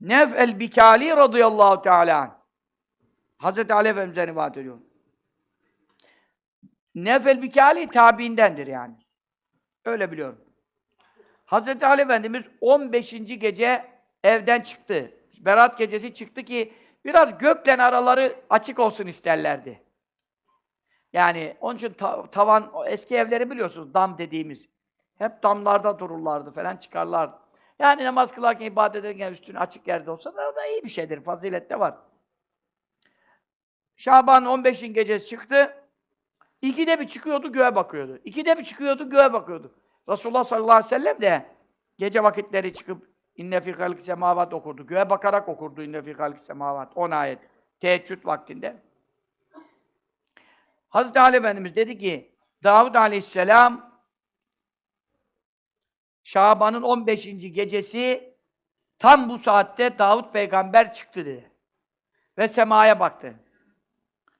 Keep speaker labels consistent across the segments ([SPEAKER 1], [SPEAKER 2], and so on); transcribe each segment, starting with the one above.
[SPEAKER 1] Nef el Bikali radıyallahu teala. Hazreti Ali Efendimiz'e rivayet ediyor. Nef el Bikali tabiindendir yani. Öyle biliyorum. Hazreti Ali Efendimiz 15. gece evden çıktı. Berat gecesi çıktı ki biraz gökle araları açık olsun isterlerdi. Yani onun için ta- tavan, eski evleri biliyorsunuz, dam dediğimiz. Hep damlarda dururlardı falan çıkarlardı. Yani namaz kılarken, ibadet ederken üstünü açık yerde olsa da da iyi bir şeydir, fazilet de var. Şaban 15'in gecesi çıktı. İkide bir çıkıyordu, göğe bakıyordu. İkide bir çıkıyordu, göğe bakıyordu. Resulullah sallallahu aleyhi ve sellem de gece vakitleri çıkıp inne fî halkı semavat okurdu. Göğe bakarak okurdu inne fî halkı semavat. 10 ayet. Teheccüd vaktinde. Hazreti Ali Efendimiz dedi ki Davud aleyhisselam Şaban'ın 15. gecesi tam bu saatte Davud peygamber çıktı dedi. Ve semaya baktı.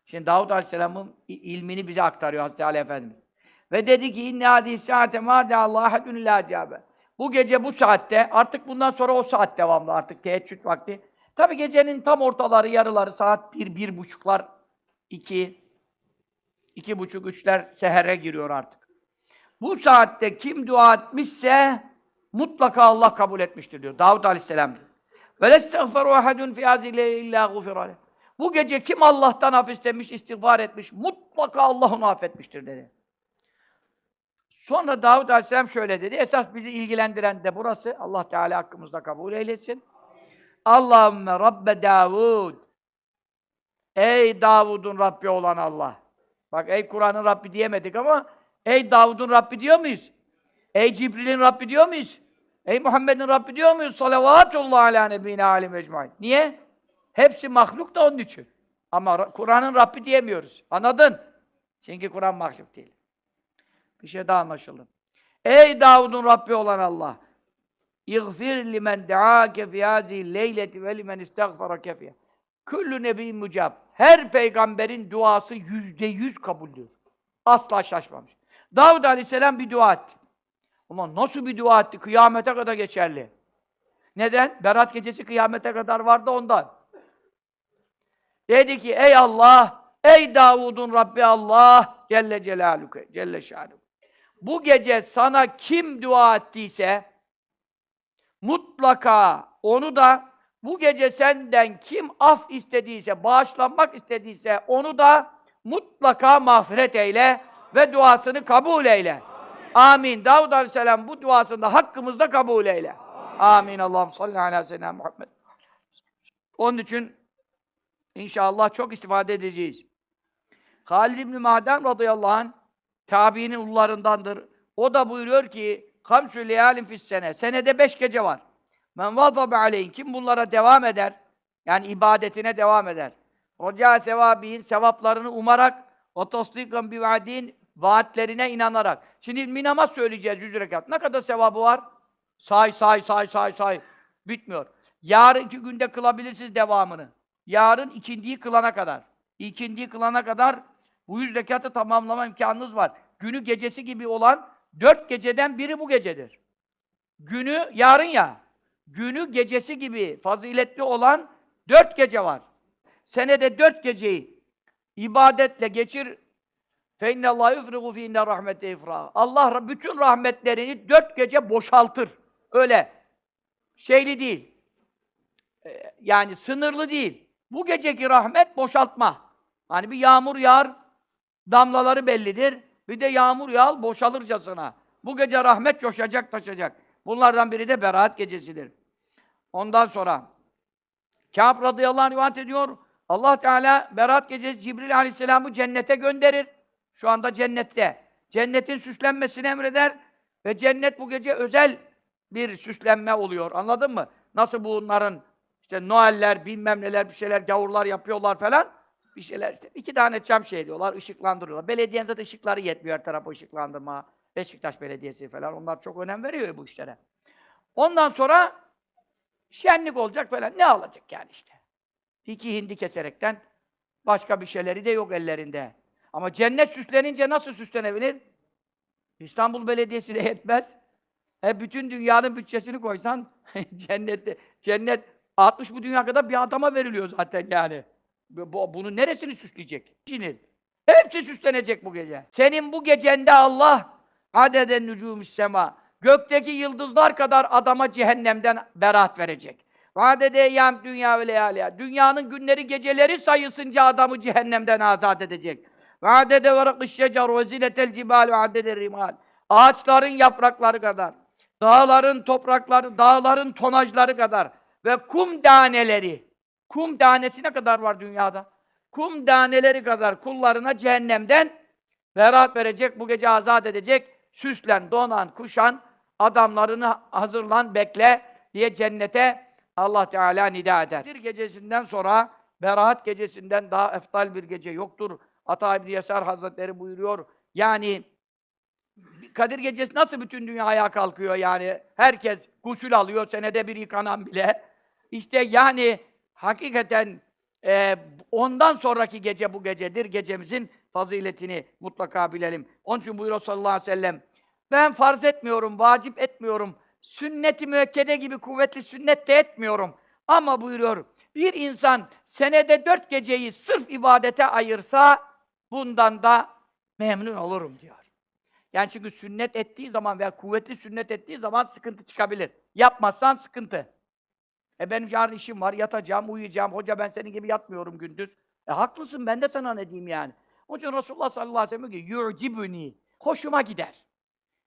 [SPEAKER 1] Şimdi Davud Aleyhisselam'ın ilmini bize aktarıyor Hazreti Ali Efendimiz. Ve dedi ki inne hadi saate ma de Allah. Bu gece bu saatte artık bundan sonra o saat devamlı artık teheccüd vakti. Tabi gecenin tam ortaları, yarıları saat bir, bir buçuklar, iki, iki buçuk, üçler sehere giriyor artık. Bu saatte kim dua etmişse mutlaka Allah kabul etmiştir diyor. Davud Aleyhisselam diyor. Ve lestagferu fi hazile illa. Bu gece kim Allah'tan af istemiş, istiğfar etmiş, mutlaka Allah onu affetmiştir dedi. Sonra Davud Aleyhisselam şöyle dedi. Esas bizi ilgilendiren de burası. Allah Teala hakkımızda kabul eylesin. Allahümme Rabbe Davud. Ey Davud'un Rabbi olan Allah. Bak ey Kur'an'ın Rabbi diyemedik ama ey Davud'un Rabbi diyor muyuz? Ey Cibril'in Rabbi diyor muyuz? Ey Muhammed'in Rabbi diyor muyuz? Salavatullah ala nebine alim ecmaîn. Niye? Hepsi mahluk da onun için. Ama Ra- Kur'an'ın Rabbi diyemiyoruz. Anladın? Çünkü Kur'an mahluk değil. Bir şey daha anlaşıldı. Ey Davud'un Rabbi olan Allah! İğfir limen deâke fî hâzî leyleti ve limen istagfarake fîhâ. Küllü nebiyyin mucab. Her peygamberin duası yüzde yüz kabuldür. Asla şaşmamış. Davud Aleyhisselam bir dua etti. Ama nasıl bir dua etti? Kıyamete kadar geçerli. Neden? Berat gecesi kıyamete kadar vardı ondan. Dedi ki ey Allah, ey Davud'un Rabbi Allah, Celle Celaluke, Celle Şanuhu. Bu gece sana kim dua ettiyse, mutlaka onu da bu gece senden kim af istediyse, bağışlanmak istediyse onu da mutlaka mağfiret eyle ve duasını kabul eyle. Amin. Davud Aleyhisselam bu duasını da hakkımızda kabul eyle. Amin. Allah'ım salli ala seyyidina Muhammed. Onun için inşallah çok istifade edeceğiz. Halid İbn-i Maden radıyallahu anh tabiinin ullarındandır. O da buyuruyor ki kamsü leyalin fis sene. Senede beş gece var. Men vazabe aleyhin. Kim bunlara devam eder? Yani ibadetine devam eder. Roca sevabihin sevaplarını umarak o tasdikan bi vaadin vaatlerine inanarak. Şimdi bir namaz söyleyeceğiz yüz rekat. Ne kadar sevabı var? Say say say say say. Bitmiyor. Yarın iki günde kılabilirsiniz devamını. Yarın ikindiyi kılana kadar. İkindiyi kılana kadar bu yüz rekatı tamamlama imkanınız var. Günü gecesi gibi olan dört geceden biri bu gecedir. Günü yarın ya. Günü gecesi gibi faziletli olan dört gece var. Senede dört geceyi ibadetle geçir. فَاِنَّ اللّٰهِ يُفْرِغُ ف۪ي اِنَّ رَحْمَةَ اِفْرَاغ Allah bütün rahmetlerini dört gece boşaltır. Öyle. Şeyli değil. Ee, Yani sınırlı değil. Bu geceki rahmet boşaltma. Hani bir yağmur yağar, damlaları bellidir. Bir de yağmur yağar, boşalırcasına. Bu gece rahmet coşacak, taşacak. Bunlardan biri de Berat gecesidir. Ondan sonra Kâb radıyallahu anh rivayet ediyor. Allah Teala Berat gecesi Cibril aleyhisselamı cennete gönderir. Şu anda cennette. Cennetin süslenmesini emreder ve cennet bu gece özel bir süslenme oluyor. Anladın mı? Nasıl bunların işte Noeller, bilmem neler, bir şeyler, gavurlar yapıyorlar falan. Bir şeyler işte. iki tane çam şey diyorlar, ışıklandırıyorlar. Belediyenin zaten ışıkları yetmiyor her tarafı ışıklandırma. Beşiktaş Belediyesi falan. Onlar çok önem veriyor bu işlere. Ondan sonra şenlik olacak falan. Ne alacak yani işte? İki hindi keserekten başka bir şeyleri de yok ellerinde. Ama cennet süslenince nasıl süslenebilir? İstanbul Belediyesi de yetmez. E bütün dünyanın bütçesini koysan cennette cennet 60 bu dünya kadar bir adama veriliyor zaten yani. Bu, bu- bunun neresini süsleyecek? Cinin. Hepsi süslenecek bu gece. Senin bu gecende Allah adeden nücumus sema. Gökteki yıldızlar kadar adama cehennemden beraat verecek. Vadede yam dünya ve leyaliha. Dünyanın günleri geceleri sayısınca adamı cehennemden azat edecek. Vadede varakış şecer ve zinetel cibal ve adede rimal. Ağaçların yaprakları kadar, dağların toprakları, dağların tonajları kadar ve kum taneleri. Kum tanesi ne kadar var dünyada? Kum taneleri kadar kullarına cehennemden beraat verecek, bu gece azat edecek. Süslen, donan, kuşan, adamlarını hazırlan, bekle diye cennete Allah Teala nida eder. Bir gecesinden sonra Beraat gecesinden daha eftal bir gece yoktur. Ata İbni Yasar Hazretleri buyuruyor. Yani Kadir gecesi nasıl bütün dünya ayağa kalkıyor yani? Herkes gusül alıyor, senede bir yıkanan bile. İşte yani hakikaten e, ondan sonraki gece bu gecedir. Gecemizin faziletini mutlaka bilelim. Onun için buyuruyor sallallahu aleyhi ve sellem. Ben farz etmiyorum, vacip etmiyorum. Sünnet-i müekkede gibi kuvvetli sünnet de etmiyorum. Ama buyuruyor, bir insan senede dört geceyi sırf ibadete ayırsa, bundan da memnun olurum diyor. Yani çünkü sünnet ettiği zaman veya kuvvetli sünnet ettiği zaman sıkıntı çıkabilir. Yapmazsan sıkıntı. E benim yarın işim var, yatacağım, uyuyacağım. Hoca ben senin gibi yatmıyorum gündüz. E haklısın, ben de sana ne diyeyim yani. Onun için Resulullah sallallahu aleyhi ve sellem diyor ki, hoşuma gider.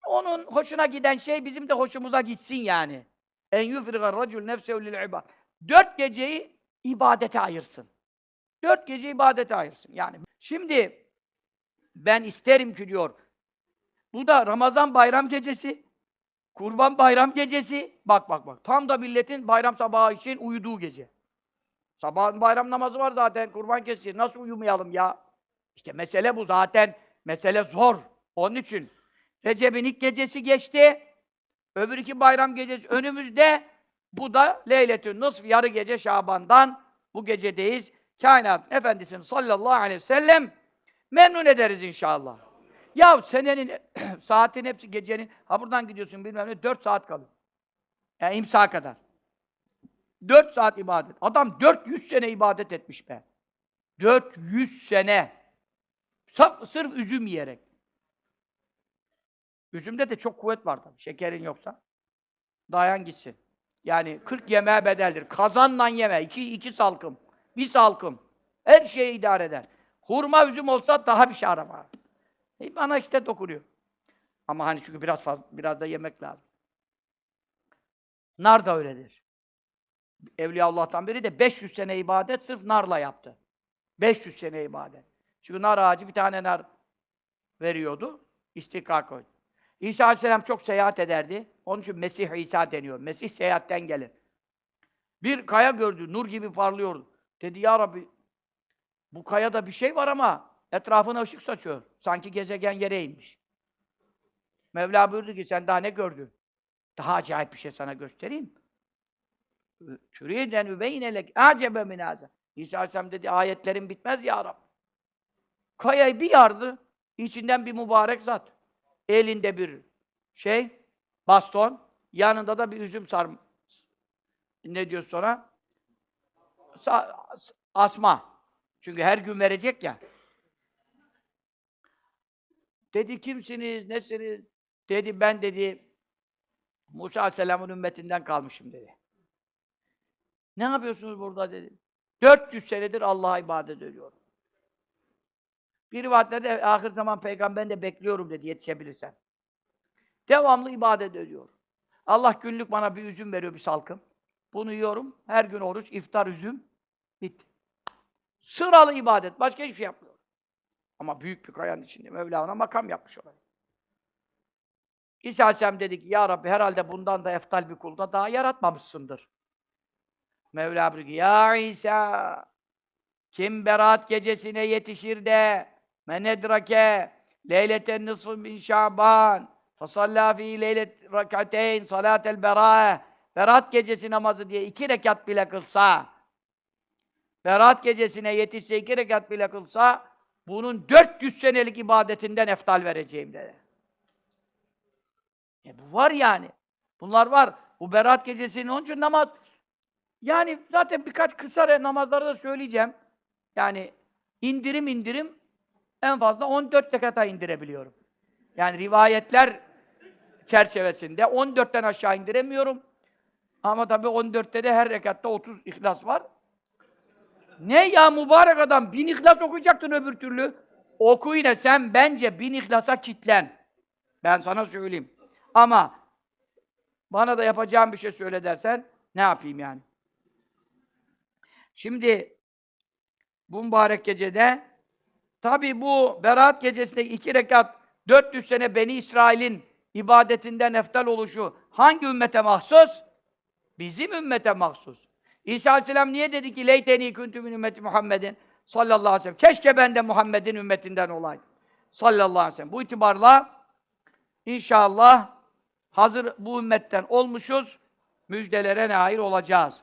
[SPEAKER 1] Onun hoşuna giden şey bizim de hoşumuza gitsin yani. En yufriga racul nefsehu lil ibad. Dört geceyi ibadete ayırsın. Dört gece ibadete ayırsın. Yani şimdi ben isterim ki diyor, bu da Ramazan bayram gecesi, Kurban bayram gecesi. Bak bak bak. Tam da milletin bayram sabahı için uyuduğu gece. Sabahın bayram namazı var zaten. Kurban keseceğiz. Nasıl uyumayalım ya? İşte mesele bu zaten. Mesele zor. Onun için Recep'in ilk gecesi geçti. Öbür iki bayram gecesi önümüzde. Bu da Leyletün Nısf yarı gece Şaban'dan bu gecedeyiz. Kainat Efendisi'nin sallallahu aleyhi ve sellem memnun ederiz inşallah. Ya senenin saatin hepsi gecenin ha buradan gidiyorsun bilmem ne 4 saat kalır. Yani imsa kadar. 4 saat ibadet. Adam 400 sene ibadet etmiş be. 400 sene. Saf, sırf üzüm yiyerek. Üzümde de çok kuvvet var tabii. Şekerin yoksa. Dayan gitsin. Yani 40 yemeğe bedeldir. Kazanla yeme. iki, iki salkım. Bir salkım. Her şeyi idare eder. Hurma üzüm olsa daha bir şey arama. E bana işte dokunuyor. Ama hani çünkü biraz fazla, biraz da yemek lazım. Nar da öyledir. Evliya Allah'tan biri de 500 sene ibadet sırf narla yaptı. 500 sene ibadet. Çünkü nar ağacı bir tane nar veriyordu. İstikrar koydu. İsa Aleyhisselam çok seyahat ederdi. Onun için Mesih İsa deniyor. Mesih seyahatten gelir. Bir kaya gördü, nur gibi parlıyordu. Dedi ya Rabbi, bu kayada bir şey var ama etrafına ışık saçıyor. Sanki gezegen yere inmiş. Mevla buyurdu ki sen daha ne gördün? Daha acayip bir şey sana göstereyim. Türiden übeynelek acebe min hâzâ. İsa Aleyhisselam dedi ayetlerin bitmez ya Rabbi. Kayayı bir yardı, içinden bir mübarek zat. Elinde bir şey, baston, yanında da bir üzüm sarm. Ne diyor sonra? Asma. Çünkü her gün verecek ya. Dedi kimsiniz, nesiniz? Dedi ben dedi Musa Aleyhisselam'ın ümmetinden kalmışım dedi. Ne yapıyorsunuz burada dedi. 400 senedir Allah'a ibadet ediyorum. Bir rivayetlerde ahir zaman peygamberini de bekliyorum dedi yetişebilirsen. Devamlı ibadet ediyor. Allah günlük bana bir üzüm veriyor bir salkım. Bunu yiyorum. Her gün oruç, iftar üzüm. Bitti. Sıralı ibadet. Başka hiçbir şey yapmıyor. Ama büyük bir kayanın içinde. Mevla ona makam yapmış orayı. İsa Aleyhisselam dedi ki, Ya Rabbi herhalde bundan da eftal bir kulda daha yaratmamışsındır. Mevla buyuruyor ki, Ya İsa, kim berat gecesine yetişir de men edrake leyleten nisfı min şaban fasalla fi leylet rakateyn salatel berae berat gecesi namazı diye iki rekat bile kılsa berat gecesine yetişse iki rekat bile kılsa bunun 400 senelik ibadetinden eftal vereceğim dedi. E bu var yani. Bunlar var. Bu berat gecesinin onun için namaz Yani zaten birkaç kısa namazları da söyleyeceğim. Yani indirim indirim en fazla 14 rekata indirebiliyorum. Yani rivayetler çerçevesinde 14'ten aşağı indiremiyorum. Ama tabii 14'te de her rekatta 30 ihlas var. Ne ya mübarek adam? Bin ihlas okuyacaktın öbür türlü. Oku yine sen bence bin ihlasa kitlen. Ben sana söyleyeyim. Ama bana da yapacağım bir şey söyle dersen ne yapayım yani? Şimdi bu mübarek gecede tabi bu Berat gecesinde iki rekat 400 sene Beni İsrail'in ibadetinden eftal oluşu hangi ümmete mahsus? Bizim ümmete mahsus. İsa Aleyhisselam niye dedi ki leyteni kuntu min ümmeti Muhammedin sallallahu aleyhi ve sellem. Keşke ben de Muhammed'in ümmetinden olaydım. Sallallahu aleyhi ve sellem. Bu itibarla inşallah hazır bu ümmetten olmuşuz, müjdelere nail olacağız.